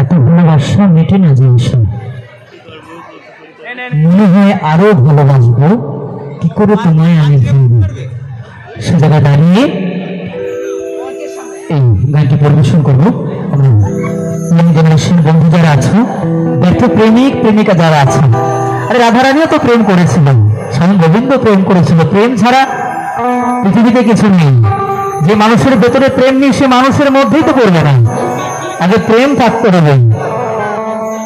এত ভালোবাসা মেটে না যে নেন মনে হয় আরও ভালোবাসবো কি করে তোমায় আমি ভুলবো? সে জায়গায় দাঁড়িয়ে এই গানটি পরিবেশন করব। আমরা বন্ধু যারা আছো, ব্যর্থ প্রেমিক, প্রেমিকা যারা আছে। আরে রাধারানীও তো প্রেম করেছিল স্বামী গোবিন্দ প্রেম করেছিল। প্রেম ছাড়া পৃথিবীতে কিছু নেই। যে মানুষের ভেতরে প্রেম নেই, সে মানুষের মধ্যেই তো করবে না। আগে প্রেম থাকতে হবে।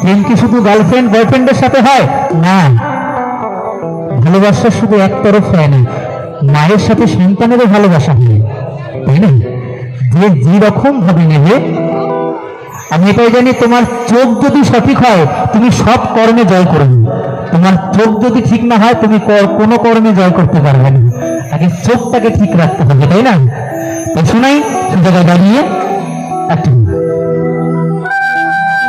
প্রেম কি শুধু গার্লফ্রেন্ড বয়ফ্রেন্ডের সাথে হয়? না। ভালোবাসা শুধু একতরফ হয় না। মায়ের সাথে সন্তানেরও ভালোবাসা হয়। তাই না? যে যে রকম ভাবে নেবে, আমি এটাই জানি, তোমার চোখ যদি সঠিক হয়, তুমি সব কর্মে জয় করবে। তোমার চোখ যদি ঠিক না হয়, তুমি কোনো কর্মে জয় করতে পারবে না। আগে চোখটাকে ঠিক রাখতে হবে, তাই না? তো শোনাই সে দাঁড়িয়ে। একটা।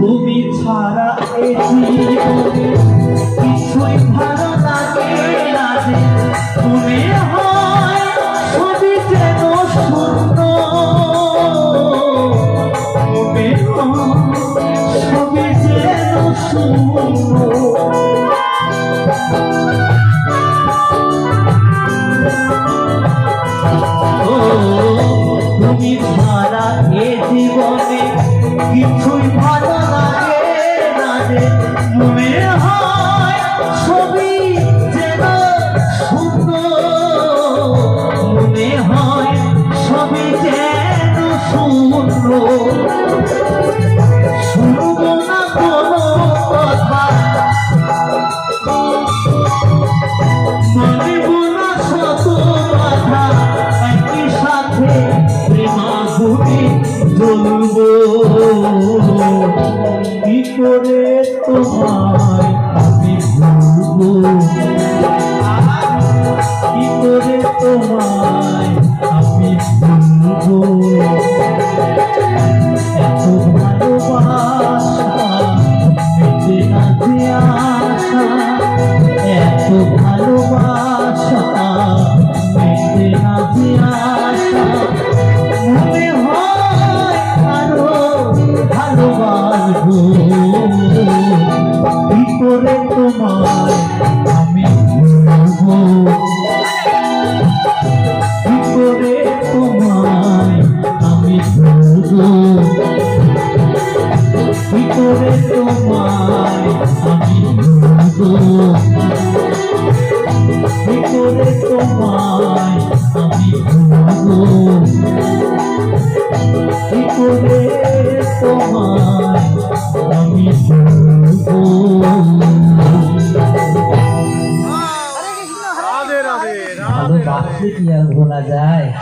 তুমি ছাড়া এই জীবনে কিছুই ভালো এ জীবনে কিছুই ভালো কি রাধে রাধে রাধে ভালোবাসলে কি আর ভোলা যায়